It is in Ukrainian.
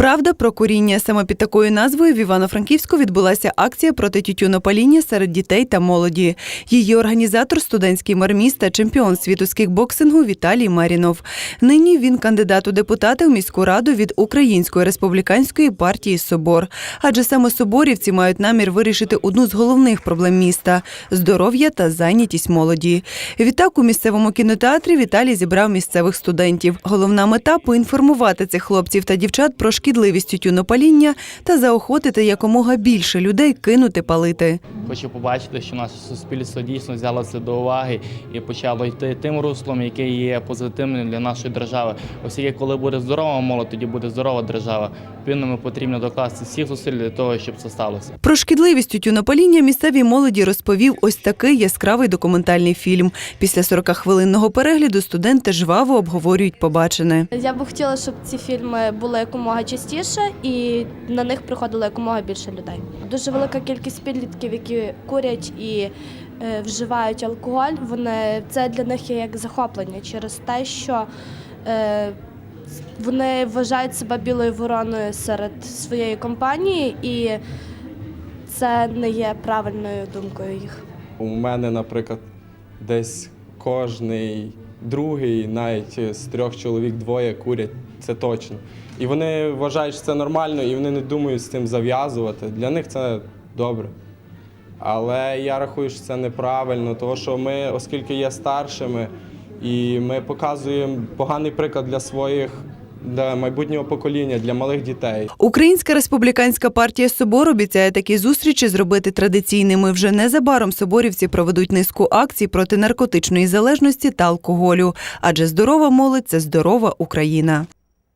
Правда про куріння саме під такою назвою в Івано-Франківську відбулася акція проти тютюнопаління серед дітей та молоді. Її організатор студентський мер міста, чемпіон світу з кікбоксингу Віталій Марінов. Нині він кандидат у депутати в міську раду від Української республіканської партії Собор. Адже саме соборівці мають намір вирішити одну з головних проблем міста здоров'я та зайнятість молоді. Відтак у місцевому кінотеатрі Віталій зібрав місцевих студентів. Головна мета поінформувати цих хлопців та дівчат про шкідливість тютюнопаління та заохотити якомога більше людей кинути палити. Хочу побачити, що наше суспільство дійсно взяло це до уваги і почало йти тим руслом, яке є позитивним для нашої держави. Оскільки коли буде здорова молодь, тоді буде здорова держава. Відповідно, потрібно докласти всіх зусиль для того, щоб це сталося. Про шкідливість тютюнопаління місцевій молоді розповів ось такий яскравий документальний фільм. Після 40-хвилинного перегляду студенти жваво обговорюють побачене. Я би хотіла, щоб ці фільми були якомога частіше і на них приходило якомога більше людей. Дуже велика кількість підлітків, які курять і е, вживають алкоголь. Вони це для них є як захоплення через те, що е, вони вважають себе білою вороною серед своєї компанії, і це не є правильною думкою їх. У мене, наприклад, десь кожний другий, навіть з трьох чоловік двоє курять, це точно. І вони вважають, що це нормально, і вони не думають з цим зав'язувати. Для них це добре. Але я рахую, що це неправильно, тому що ми, оскільки є старшими, і ми показуємо поганий приклад для своїх, для майбутнього покоління, для малих дітей. Українська республіканська партія Собор обіцяє такі зустрічі зробити традиційними. Вже незабаром соборівці проведуть низку акцій проти наркотичної залежності та алкоголю. Адже здорова молодь це здорова Україна.